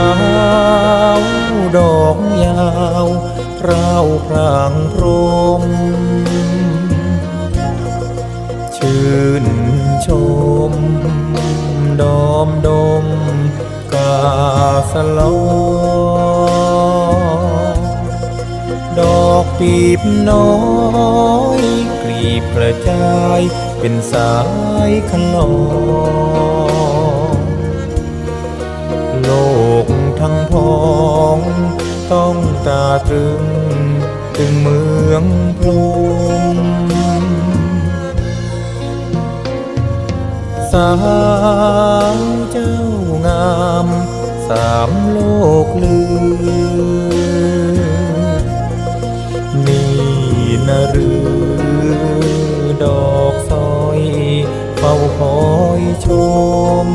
าว ดอกยาวราวพรางพรม ชื่นชม ดอมดม กาสลอดอกปีบน้อยกลีบกระจายเป็นสายขนอาตรึง ถึงเมืองพรหมสามเจ้างาม สามโลกลือ นี่นะรือดอกซอยเฝ้าคอยชม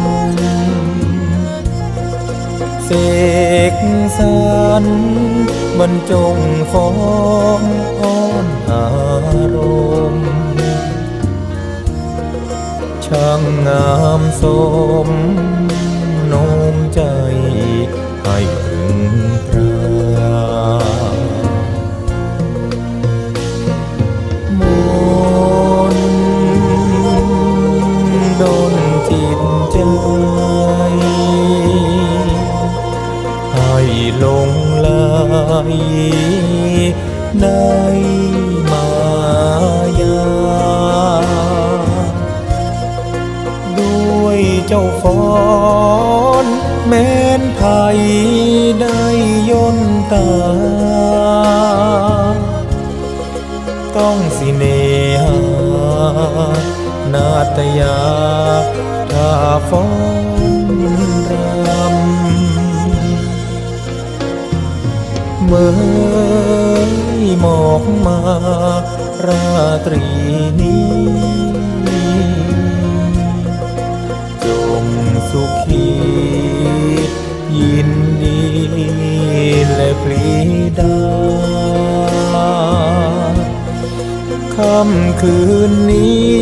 เส กสันบรรจงฟ้องอ้อนอารมณ์ช่างงามสมโน ในมายา ด้วยเจ้าฟอนแม้นไทยได้ย่นตา ต้องสิเนหานาตยาถ้าฟอน ไว้หมอกมา ราตรีนี้ จงสุขี ยินดีและปรีดาค่ำคืนนี้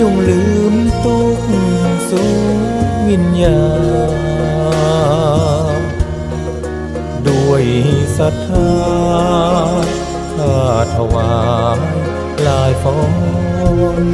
จงลืมตุกสุวิญญาณ ศรัทธาข้าถวายลายฝน